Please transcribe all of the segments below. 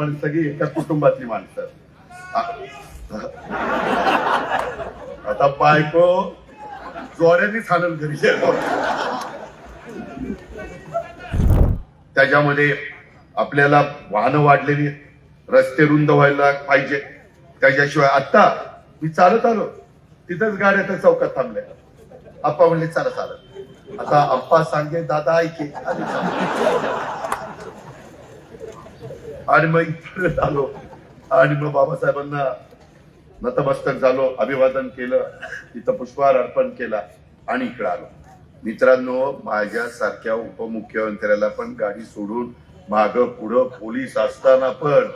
आपण सगळी एका कुटुंबातली माणसं. आता बायको जोऱ्यानेच हाणल घरी त्याच्यामध्ये आपल्याला वाहनं वाढलेली आहेत. रस्ते रुंद व्हायला पाहिजे. त्याच्याशिवाय आता मी चालत आलो. तिथंच गाड्या त्या चौकात थांबल्या. आप्पा म्हणले चालत चालत. आता आप्पा सांगे दादा ऐके आणि मग इथपर्यंत आलो आणि मग बाबासाहेबांना नतमस्तक झालो अभिवादन केलं तिथं पुष्पहार अर्पण केला आणि इकडे आलो. मित्रांनो माझ्यासारख्या उपमुख्यमंत्र्याला पण गाडी सोडून माग पुढं पोलीस असताना पण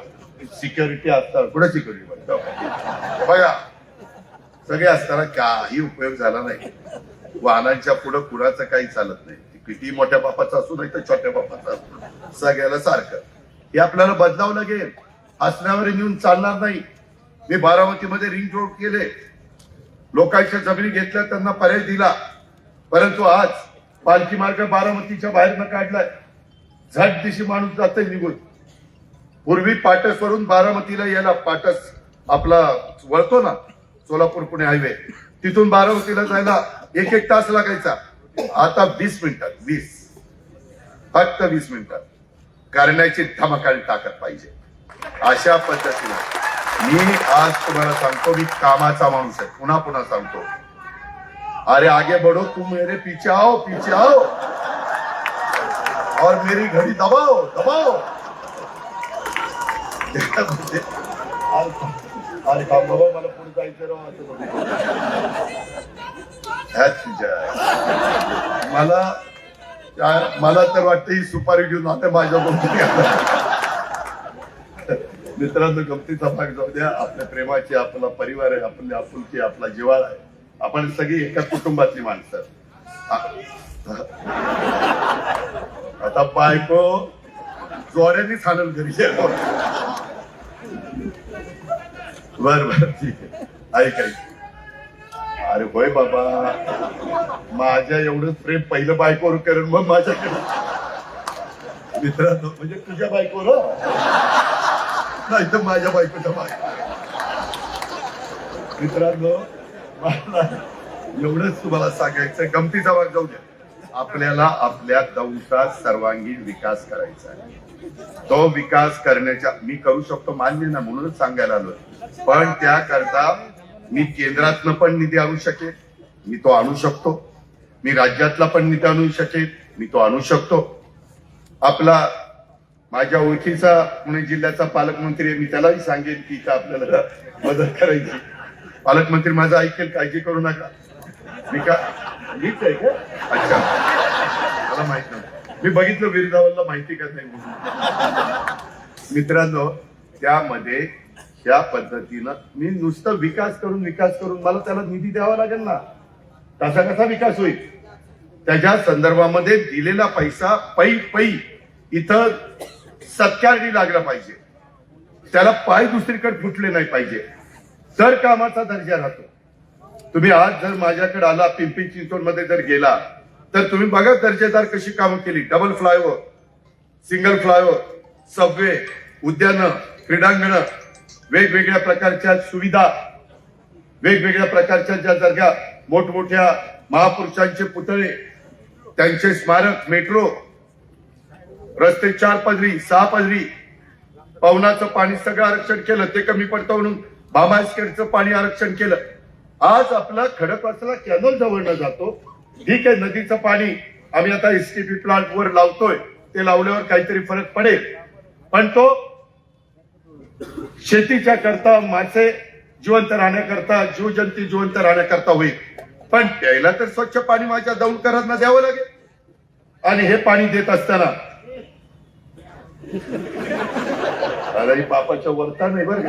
सिक्युरिटी असताना कुठं सिक्युरिटी बघा सगळे असताना काही उपयोग झाला नाही. वाहनांच्या पुढं कुणाचं काही चालत नाही. किती मोठ्या बापाचं असू नाही तर छोट्या बापाचं असू सगळ्याला सारखं. हे आपल्याला बदलावं लागेल. असण्यावर नेऊन चालणार नाही. मी बारामतीमध्ये रिंग रोड केले. लोकांच्या जमिनी घेतल्या त्यांना पर्याय दिला. परंतु आज पालखी मार्ग बारामतीच्या बाहेर न काढलाय. झट दिशी माणूस जातोय निघून. पूर्वी पाटसवरून बारामतीला यायला पाटस आपला वळतो ना सोलापूर पुणे हायवे. तिथून बारामतीला जायला एक एक तास लागायचा. आता वीस मिनिटात वीस. फक्त वीस मिनिटात. करण्याची धमकाळी ताकद पाहिजे. अशा पद्धतीने मी आज तुम्हाला सांगतो मी कामाचा माणूस आहे. पुन्हा पुन्हा सांगतो. अरे आगे बढ़ो तुम मेरे पीछे आओ पीछे आओ. और मेरी घड़ी दबाओ दबाओ. अरे बाबा मला पुढे जायचं. ह्याच मला मला तर वाटतं ही सुपारी घेऊन आता माझ्या मित्रांनो गमतीचा भाग जाऊ द्या. आपल्या प्रेमाची आपला परिवार आहे आपली आपुलकी आपला जिवाळा आहे. आपण सगळी एका कुटुंबातली माणसं. आता बायको जोड्याने हाणल घरी बर बर ठीक आहे. ऐक ऐक. अरे होय बाबा. माझ्या एवढंच प्रेम पहिलं बायकोवर करेन मग माझ्याकडे. मित्रांनो म्हणजे तुझ्या बायकोवर नाही तर माझ्या बायकोच्या बायको मित्रांनो मला एवढंच तुम्हाला सांगायचं गमतीचा भाग जाऊ द्या. आपल्याला आपल्या दंशात सर्वांगीण विकास करायचा आहे. तो विकास करण्याच्या मी करू शकतो मान्य ना म्हणूनच सांगायला आलोय. पण त्याकरता मी केंद्रातनं पण निधी आणू शकेन. मी तो आणू शकतो. मी राज्यातला पण निधी आणू शकेन. मी तो आणू शकतो. आपला माझ्या ओळखीचा पुणे जिल्ह्याचा पालकमंत्री आहे मी त्यालाही सांगेन की इथं आपल्याला मदत करायची. पालकमंत्री माझं ऐकेल काळजी करू नका. मी का मीच आहे का? अच्छा. मला माहीत नव्हतं. मी बघितलं विरदावलला माहिती का नाही म्हणून. मित्रांनो त्यामध्ये ह्या पद्धतीनं मी नुसतं विकास करून विकास करून मला त्याला निधी द्यावा लागेल ना? तसा कसा विकास होईल? त्याच्या संदर्भामध्ये दिलेला पैसा पै पै इथं सत्कारणी लागला पाहिजे. त्याला पाय दुसरीकडे फुटले नाही पाहिजे. तर कामाचा दर्जा राहतो. तुम्ही आज जर माझ्याकडे आला पिंपरी चिंचवडमध्ये जर गेला तर तुम्ही बघा दर्जेदार कशी कामं केली. Double flyover single flyover subway उद्यानं क्रीडांगणं वेगवेगळ्या प्रकारच्या सुविधा वेगवेगळ्या प्रकारच्या ज्या जागा मोठमोठ्या महापुरुषांचे पुतळे त्यांचे स्मारक मेट्रो रस्ते चार पदरी सहा पदरी पवनाचं पाणी सगळं आरक्षण केलं ते कमी पडतं म्हणून बाबास्केडचं पाणी आरक्षण केलं. आज आपला खडकवासला कॅनल जवळनं जातो. ठीक आहे नदीचं पाणी आम्ही आता एसटीपी प्लांट वर लावतोय. ते लावल्यावर काहीतरी फरक पडेल. पण तो शेतीच्या करता मासे जिवंत राहण्याकरता जीवजंती जिवंत राहण्याकरता होईल. पण प्यायला तर स्वच्छ पाणी माझ्या दौंडकरांना द्यावं लागेल. आणि हे पाणी देत असताना अरे बापाच्या वरता नाही बरं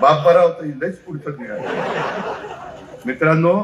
बाप बरा होता लयच पुढचं निघालं. मित्रांनो